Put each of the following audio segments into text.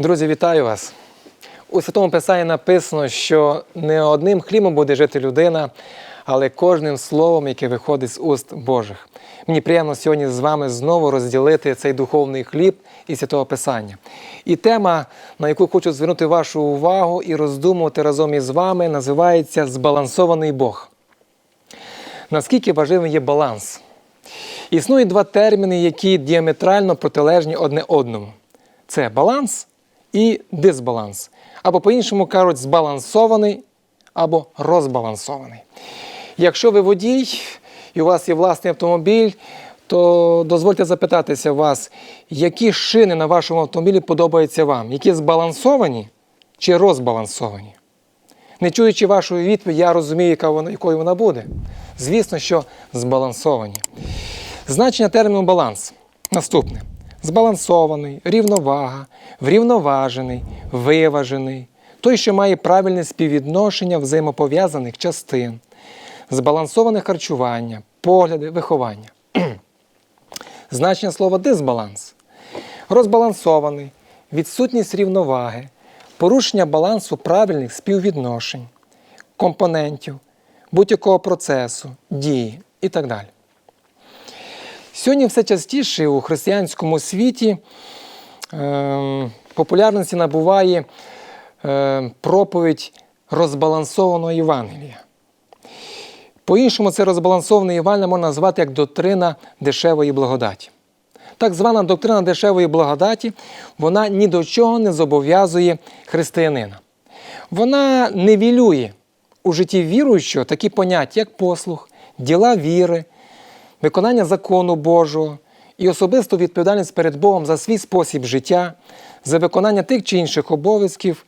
Друзі, вітаю вас! У Святому Писанні написано, що не одним хлібом буде жити людина, але кожним словом, яке виходить з уст Божих. Мені приємно сьогодні з вами знову розділити цей духовний хліб із Святого Писання. І тема, на яку хочу звернути вашу увагу і роздумувати разом із вами, називається Збалансований Бог. Наскільки важливим є баланс? Існують два терміни, які діаметрально протилежні одне одному: це баланс і дисбаланс. Або по-іншому кажуть, збалансований або розбалансований. Якщо ви водій і у вас є власний автомобіль, то дозвольте запитатися вас, які шини на вашому автомобілі подобаються вам? Які збалансовані чи розбалансовані? Не чуючи вашої відповіді, я розумію, яка вона, якою вона буде. Звісно, що збалансовані. Значення терміну баланс наступне: збалансований, рівновага, врівноважений, виважений, той, що має правильне співвідношення взаємопов'язаних частин, збалансоване харчування, погляди, виховання. Значення слова дисбаланс. Розбалансований, відсутність рівноваги, порушення балансу правильних співвідношень, компонентів, будь-якого процесу, дії і так далі. Сьогодні все частіше у християнському світі е, популярності набуває е, проповідь розбалансованого Євангелія. По-іншому, це розбалансоване Євангелія можна назвати як доктрина дешевої благодаті. Так звана доктрина дешевої благодаті, вона ні до чого не зобов'язує християнина. Вона невілює у житті віруючого такі поняття, як послух, діла віри, виконання закону Божого і особисту відповідальність перед Богом за свій спосіб життя, за виконання тих чи інших обов'язків,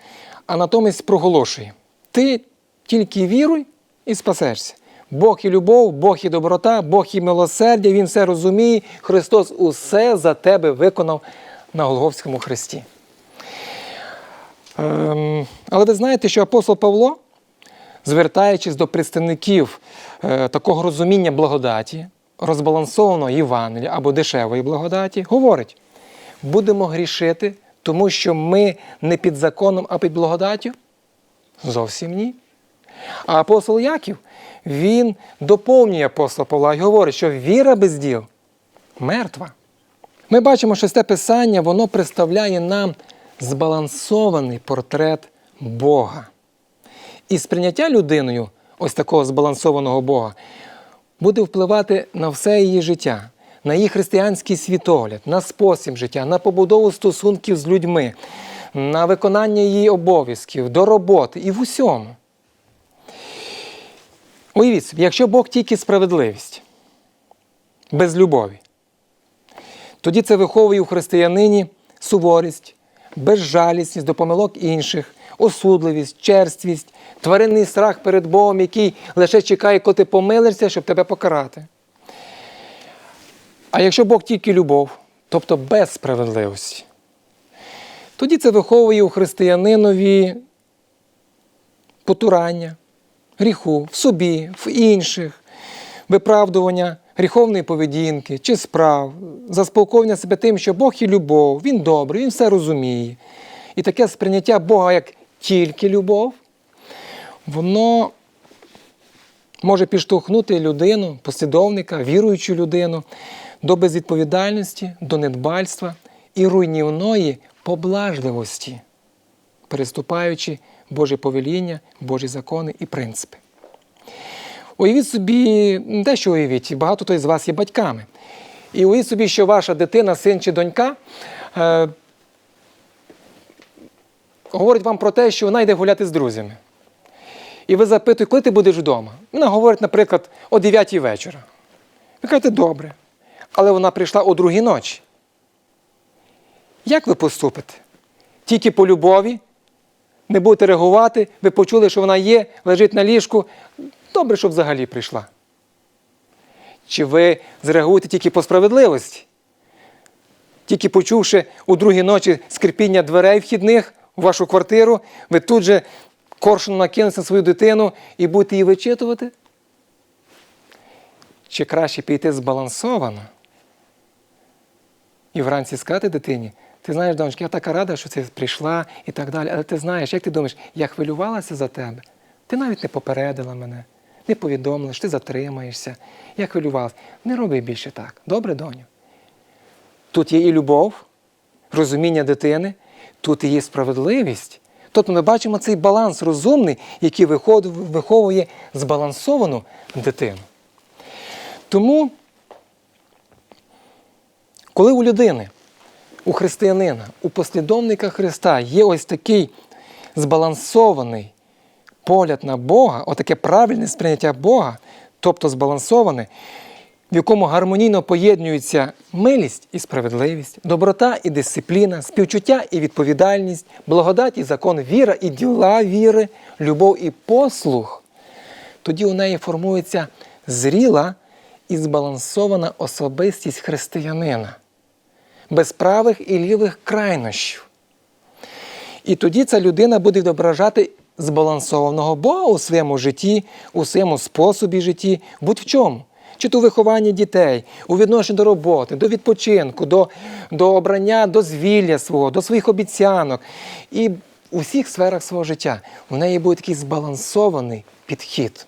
а натомість проголошує: ти тільки віруй і спасешся. Бог і любов, Бог і доброта, Бог і милосердя, Він все розуміє, Христос усе за тебе виконав на Голговському хресті. Ем, але ви знаєте, що апостол Павло, звертаючись до представників е, такого розуміння благодаті, розбалансованого Євангелія або дешевої благодаті, говорить: будемо грішити, тому що ми не під законом, а під благодаттю? Зовсім ні. А апостол Яків, він доповнює апостола Павла і говорить, що віра без діл мертва. Ми бачимо, що це писання воно представляє нам збалансований портрет Бога. І сприйняття людиною ось такого збалансованого Бога буде впливати на все її життя, на її християнський світогляд, на спосіб життя, на побудову стосунків з людьми, на виконання її обов'язків, до роботи і в усьому. Уявіть собі, якщо Бог тільки справедливість, без любові, тоді це виховує у християнині суворість, безжалісність до помилок інших, осудливість, черствість, тваринний страх перед Богом, який лише чекає, коли ти помилишся, щоб тебе покарати. А якщо Бог тільки любов, тобто без справедливості, тоді це виховує у християнинові потурання, гріху в собі, в інших, виправдування гріховної поведінки чи справ, заспокоєння себе тим, що Бог і любов, Він добрий, Він все розуміє. І таке сприйняття Бога як тільки любов, воно може підштовхнути людину, послідовника, віруючу людину до безвідповідальності, до недбальства і руйнівної поблажливості, переступаючи Боже повеління, Божі закони і принципи. Уявіть собі, дещо уявіть, багато хто з вас є батьками. І уявіть собі, що ваша дитина, син чи донька е, говорить вам про те, що вона йде гуляти з друзями. І ви запитуєте, коли ти будеш вдома? Вона говорить, наприклад, о 9 вечора. Ви кажете, добре. Але вона прийшла о другій ночі. Як ви поступите? Тільки по любові? Не будете реагувати, ви почули, що вона є, лежить на ліжку. Добре, що взагалі прийшла. Чи ви зреагуєте тільки по справедливості? Тільки почувши у другій ночі скрипіння дверей вхідних у вашу квартиру, ви тут же коршуном накинете на свою дитину і будете її вичитувати? Чи краще піти збалансовано? І вранці сказати дитині, ти знаєш, донечка, я така рада, що ти прийшла і так далі. Але ти знаєш, як ти думаєш, я хвилювалася за тебе. Ти навіть не попередила мене, не повідомила, ти затримаєшся. Я хвилювалася. Не роби більше так. Добре, доню? Тут є і любов, розуміння дитини, тут і є справедливість. Тобто ми бачимо цей баланс розумний, який виховує збалансовану дитину. Тому, коли у людини, у християнина, у послідовника Христа є ось такий збалансований погляд на Бога, отаке правильне сприйняття Бога, тобто збалансоване, в якому гармонійно поєднуються милість і справедливість, доброта і дисципліна, співчуття і відповідальність, благодать і закон, віра і діла віри, любов і послух, тоді у неї формується зріла і збалансована особистість християнина, без правих і лівих крайнощів. І тоді ця людина буде відображати збалансованого Бога у своєму житті, у своєму способі житті, будь в чому. Чи то у вихованні дітей, у відношенні до роботи, до відпочинку, до, до обрання дозвілля свого, до своїх обіцянок. І у всіх сферах свого життя у неї буде такий збалансований підхід.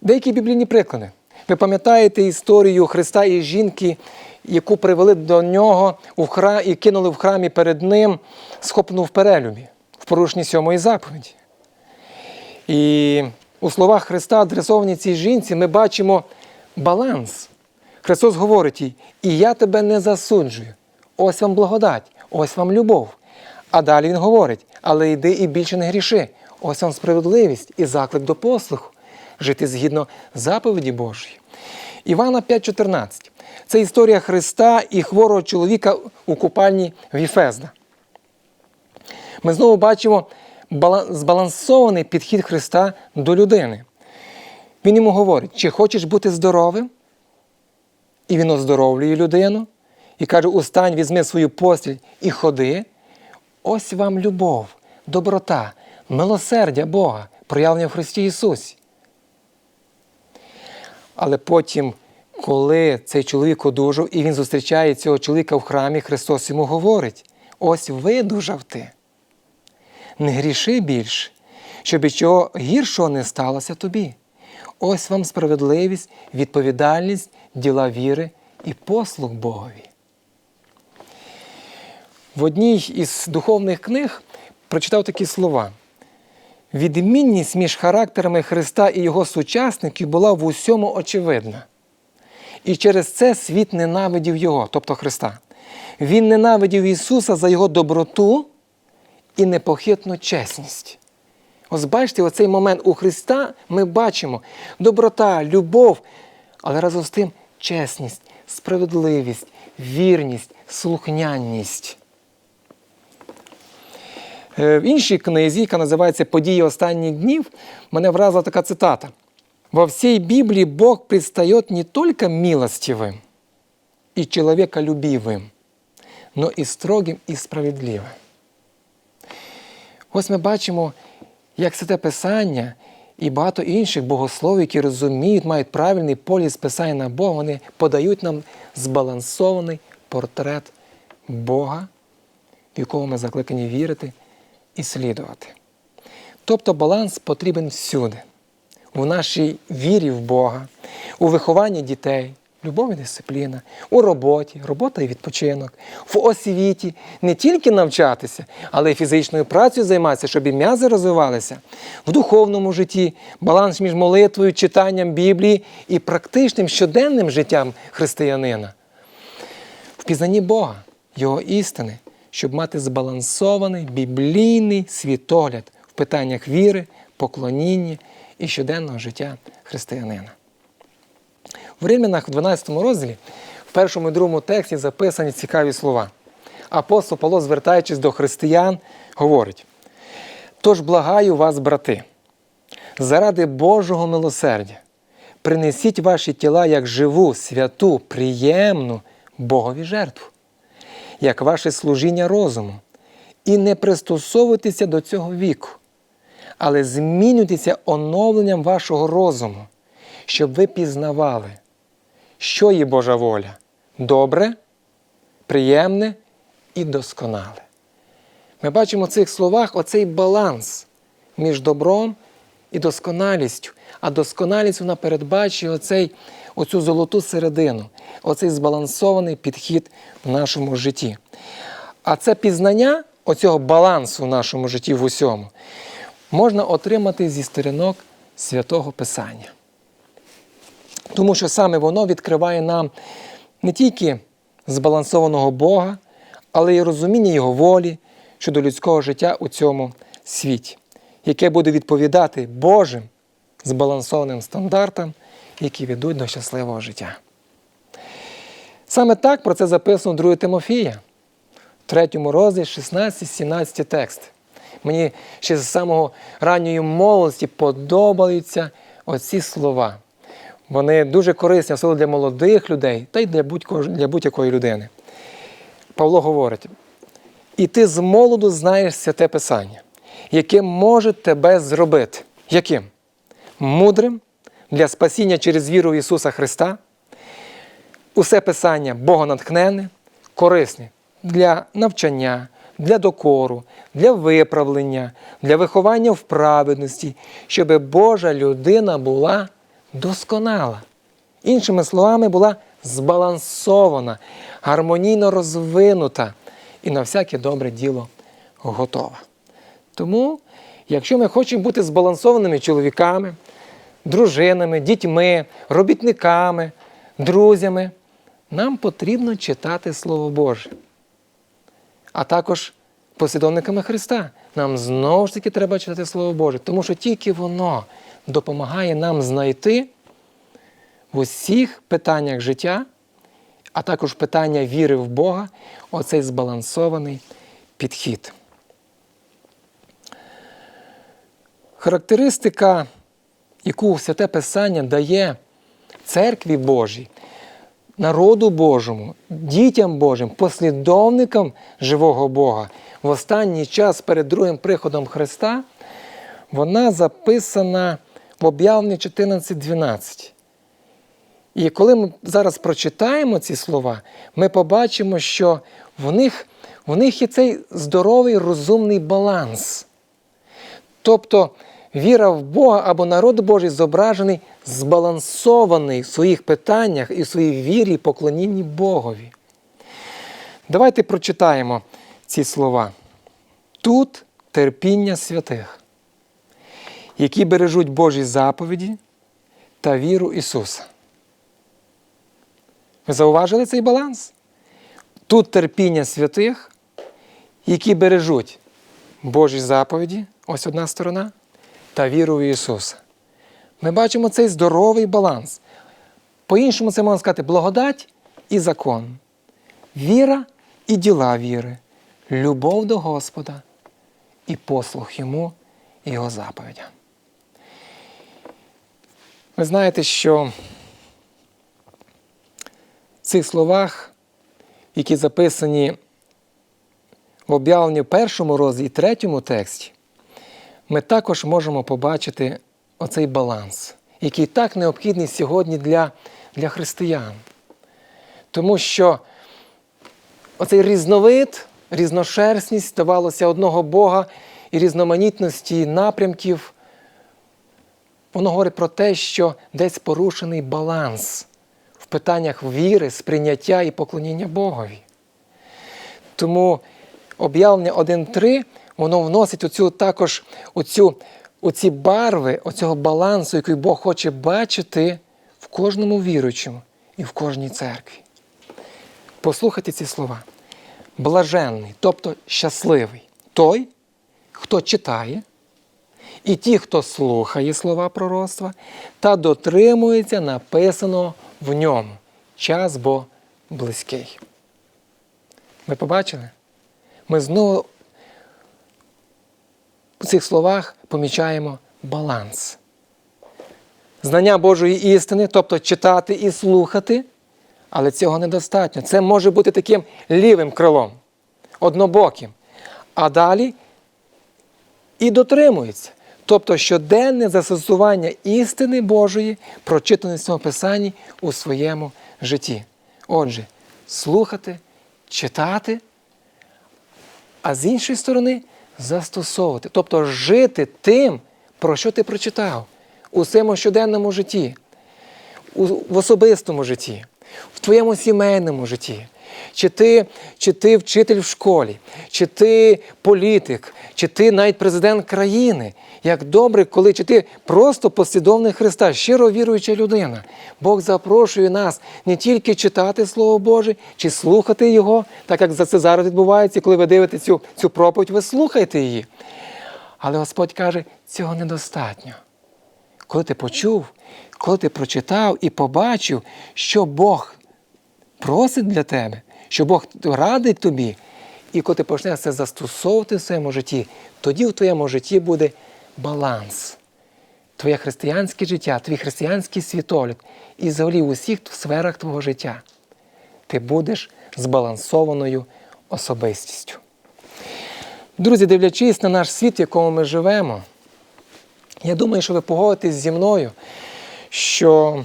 Деякі біблійні приклади. Ви пам'ятаєте історію Христа і жінки, яку привели до нього у храм, і кинули в храмі перед ним, схопну в перелюбі, в порушенні сьомої заповіді. І у словах Христа, адресовані цій жінці, ми бачимо баланс. Христос говорить їй, і я тебе не засуджую. Ось вам благодать, ось вам любов. А далі Він говорить, але йди і більше не гріши. Ось вам справедливість і заклик до послуху, жити згідно заповіді Божої. Івана 5,14. Це історія Христа і хворого чоловіка у купальні Віфезда. Ми знову бачимо збалансований підхід Христа до людини. Він йому говорить, чи хочеш бути здоровим? І він оздоровлює людину і каже: Устань, візьми свою постіль і ходи. Ось вам любов, доброта, милосердя Бога, проявлення в Христі Ісусі. Але потім, коли цей чоловік одужав і він зустрічає цього чоловіка в храмі, Христос йому говорить: ось видужав ти. Не гріши більше, щоб нічого гіршого не сталося тобі. Ось вам справедливість, відповідальність, діла віри і послуг Богові. В одній із духовних книг прочитав такі слова. Відмінність між характерами Христа і його сучасників була в усьому очевидна. І через це світ ненавидів Його, тобто Христа. Він ненавидів Ісуса за Його доброту і непохитну чесність. Ось бачите, оцей момент у Христа ми бачимо доброта, любов, але разом з тим чесність, справедливість, вірність, слухняність. Е, В іншій книзі, яка називається Події останніх днів, мене вразила така цитата. Во всей Библии Бог предстает не только милостивым и человеколюбивым, но і строгим і справедливим. Ось ми бачимо, як Святе Писання і багато інших богословів, які розуміють, мають правильний поліс писання на Бога, вони подають нам збалансований портрет Бога, в якого ми закликані вірити і слідувати. Тобто баланс потрібен всюди, у нашій вірі в Бога, у вихованні дітей, любов і дисципліна, у роботі, робота і відпочинок, в освіті. Не тільки навчатися, але й фізичною працею займатися, щоб і м'язи розвивалися, в духовному житті, баланс між молитвою, читанням Біблії і практичним щоденним життям християнина, в пізнанні Бога, Його істини, щоб мати збалансований біблійний світогляд в питаннях віри, поклоніння і щоденного життя християнина. В Римлянах в 12 розділі, в першому і другому тексті записані цікаві слова. Апостол Павло, звертаючись до християн, говорить: Тож благаю вас, брати, заради Божого милосердя, принесіть ваші тіла як живу, святу, приємну Богові жертву, як ваше служіння розуму, і не пристосовуйтеся до цього віку, але змінюйтеся оновленням вашого розуму, щоб ви пізнавали, що є Божа воля добре, приємне і досконале. Ми бачимо в цих словах оцей баланс між добром і досконалістю. А досконалість вона передбачує оцей, оцю золоту середину, оцей збалансований підхід в нашому житті. А це пізнання оцього балансу в нашому житті в усьому можна отримати зі сторінок святого Писання. Тому що саме воно відкриває нам не тільки збалансованого Бога, але й розуміння Його волі щодо людського життя у цьому світі, яке буде відповідати Божим збалансованим стандартам, які ведуть до щасливого життя. Саме так про це записано 2 Тимофія, в 3 розділі 16-17 текст. Мені ще з самого ранньої молодості подобаються оці слова. Вони дуже корисні, особливо для молодих людей та й для будь-якої людини. Павло говорить: і ти з молоду знаєш святе Писання, яке може тебе зробити. Яким? Мудрим для спасіння через віру в Ісуса Христа. Усе Писання богонатхненне, корисне для навчання, для докору, для виправлення, для виховання в праведності, щоб Божа людина була досконала. Іншими словами, була збалансована, гармонійно розвинута і на всяке добре діло готова. Тому, якщо ми хочемо бути збалансованими чоловіками, дружинами, дітьми, робітниками, друзями, нам потрібно читати Слово Боже. А також послідовниками Христа. Нам знову ж таки треба читати Слово Боже, тому що тільки воно допомагає нам знайти в усіх питаннях життя, а також питання віри в Бога, оцей збалансований підхід. Характеристика, яку Святе Писання дає церкві Божій, народу Божому, дітям Божим, послідовникам живого Бога в останній час перед другим приходом Христа, вона записана в об'явленні 14.12. І коли ми зараз прочитаємо ці слова, ми побачимо, що в них, в них є цей здоровий розумний баланс. Тобто віра в Бога або народ Божий зображений, збалансований в своїх питаннях і в своїй вірі поклонінні Богові. Давайте прочитаємо ці слова. Тут терпіння святих, які бережуть Божі заповіді та віру Ісуса. Ви зауважили цей баланс? Тут терпіння святих, які бережуть Божі заповіді, ось одна сторона, та віру в Ісуса. Ми бачимо цей здоровий баланс. По-іншому це можна сказати благодать і закон, віра і діла віри, любов до Господа і послух Йому і Його заповідям. Ви знаєте, що в цих словах, які записані в об'явленні в першому розділі і третьому тексті, ми також можемо побачити оцей баланс, який так необхідний сьогодні для, для християн. Тому що оцей різновид, різношерстність здавалося одного Бога і різноманітності напрямків, воно говорить про те, що десь порушений баланс в питаннях віри, сприйняття і поклоніння Богові. Тому об'явлення 1.3, воно вносить оцю також оцю, оці барви, оцього балансу, який Бог хоче бачити в кожному віруючому і в кожній церкві. Послухайте ці слова. Блаженний, тобто щасливий той, хто читає, і ті, хто слухає слова пророцтва та дотримується написаного в ньому. Час бо близький. Ми побачили? Ми знову у цих словах помічаємо баланс. Знання Божої істини, тобто читати і слухати, але цього недостатньо. Це може бути таким лівим крилом, однобоким. А далі і дотримується. Тобто щоденне застосування істини Божої, прочитаної в цьому Писанні у своєму житті. Отже, слухати, читати, а з іншої сторони застосовувати. Тобто жити тим, про що ти прочитав у своєму щоденному житті, у, в особистому житті, в твоєму сімейному житті. Чи ти, чи ти вчитель в школі, чи ти політик, чи ти навіть президент країни. Як добре, коли чи ти просто послідовник Христа, щиро віруюча людина. Бог запрошує нас не тільки читати Слово Боже, чи слухати Його, так як за це зараз відбувається, коли ви дивитесь цю, цю проповідь, ви слухайте її. Але Господь каже, цього недостатньо. Коли ти почув, коли ти прочитав і побачив, що Бог просить для тебе, що Бог радить тобі, і коли ти почнеш це застосовувати в своєму житті, тоді в твоєму житті буде баланс. Твоє християнське життя, твій християнський світогляд і взагалі в усіх сферах твого життя. Ти будеш збалансованою особистістю. Друзі, дивлячись на наш світ, в якому ми живемо, я думаю, що ви погодитесь зі мною, що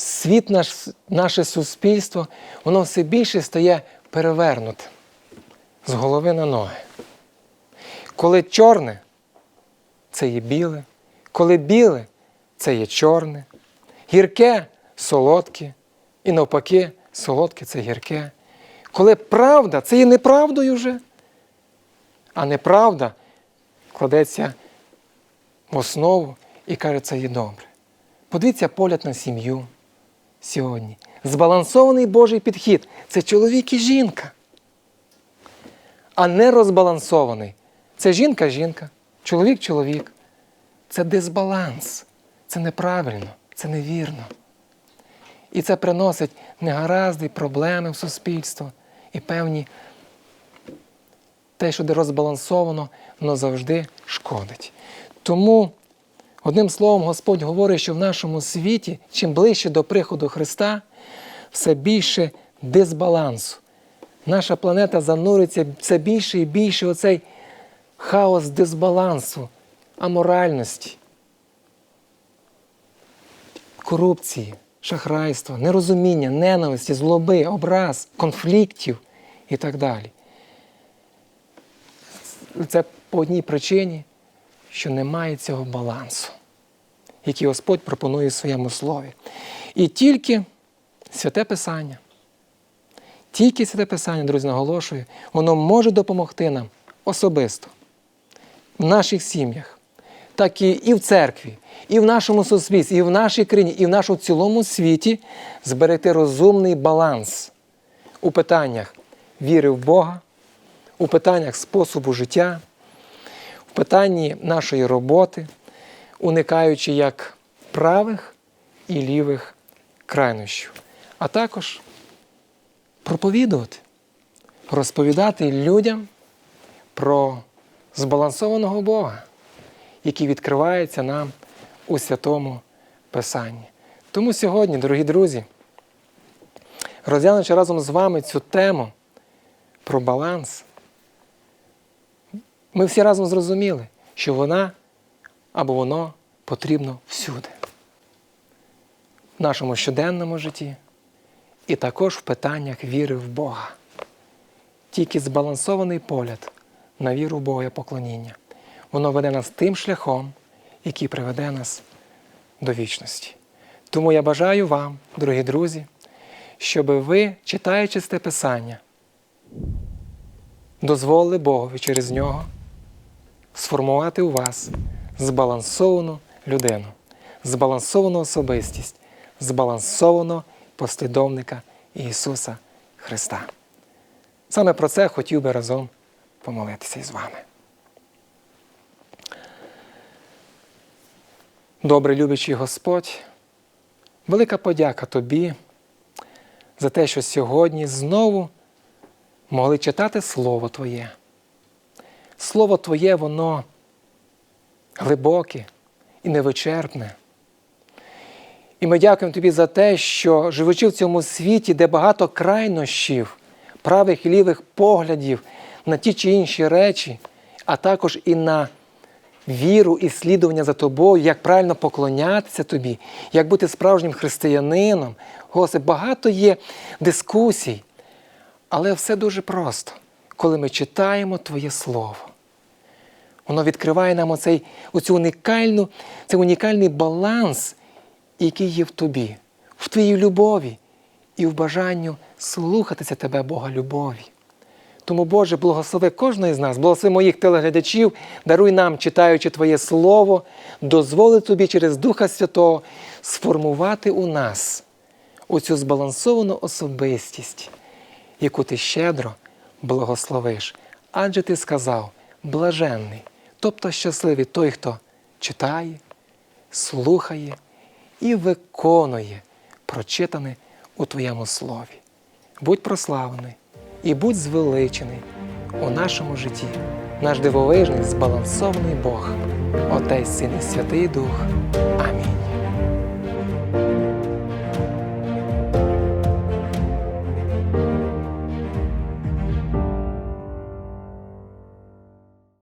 світ, наш, наше суспільство, воно все більше стає перевернуте з голови на ноги. Коли чорне, це є біле, коли біле, це є чорне, гірке солодке, і навпаки, солодке це гірке. Коли правда, це є неправдою вже, а неправда кладеться в основу і каже, це є добре. Подивіться погляд на сім'ю сьогодні. Збалансований Божий підхід це чоловік і жінка. А не розбалансований. Це жінка-жінка, чоловік-чоловік. Це дисбаланс. Це неправильно, це невірно. І це приносить негаразди, проблеми в суспільство і певні те, що де розбалансовано, воно завжди шкодить. Тому, одним словом, Господь говорить, що в нашому світі, чим ближче до приходу Христа, все більше дисбалансу. Наша планета зануриться все більше і більше у цей хаос дисбалансу, аморальності, корупції, шахрайства, нерозуміння, ненависті, злоби, образ, конфліктів і так далі. Це по одній причині, що немає цього балансу, який Господь пропонує в своєму слові. І тільки святе Писання, тільки святе Писання, друзі, наголошую, воно може допомогти нам особисто в наших сім'ях, так і, і в церкві, і в нашому суспільстві, і в нашій країні, і в нашому цілому світі зберегти розумний баланс у питаннях віри в Бога, у питаннях способу життя, в питанні нашої роботи, уникаючи як правих і лівих крайнощів, а також проповідувати, розповідати людям про збалансованого Бога, який відкривається нам у святому Писанні. Тому сьогодні, дорогі друзі, розглянувши разом з вами цю тему про баланс, ми всі разом зрозуміли, що вона або воно потрібно всюди. В нашому щоденному житті і також в питаннях віри в Бога. Тільки збалансований погляд на віру в Бога і поклоніння. Воно веде нас тим шляхом, який приведе нас до вічності. Тому я бажаю вам, дорогі друзі, щоб ви, читаючи це Писання, дозволили Богові через нього сформувати у вас збалансовану людину, збалансовану особистість, збалансованого послідовника Ісуса Христа. Саме про це хотів би разом помолитися із вами. Добрий любячий Господь, велика подяка Тобі за те, що сьогодні знову могли читати Слово Твоє. Слово Твоє, воно глибоке і невичерпне. І ми дякуємо Тобі за те, що живучи в цьому світі, де багато крайнощів, правих і лівих поглядів на ті чи інші речі, а також і на віру і слідування за тобою, як правильно поклонятися тобі, як бути справжнім християнином. Господи, багато є дискусій, Але все дуже просто, коли ми читаємо Твоє Слово. Воно відкриває нам оцей, оцю унікальну, цей унікальний баланс, який є в тобі, в твоїй любові і в бажанню слухатися Тебе, Бога любові. Тому, Боже, благослови кожного з нас, благослови моїх телеглядачів, даруй нам, читаючи Твоє Слово, дозволи Тобі через Духа Святого сформувати у нас оцю збалансовану особистість, яку ти щедро благословиш. Адже ти сказав, блаженний, тобто щасливий той, хто читає, слухає і виконує прочитане у Твоєму слові. Будь прославлений і будь звеличений у нашому житті, наш дивовижний, збалансований Бог, Отець, Син і Святий Дух.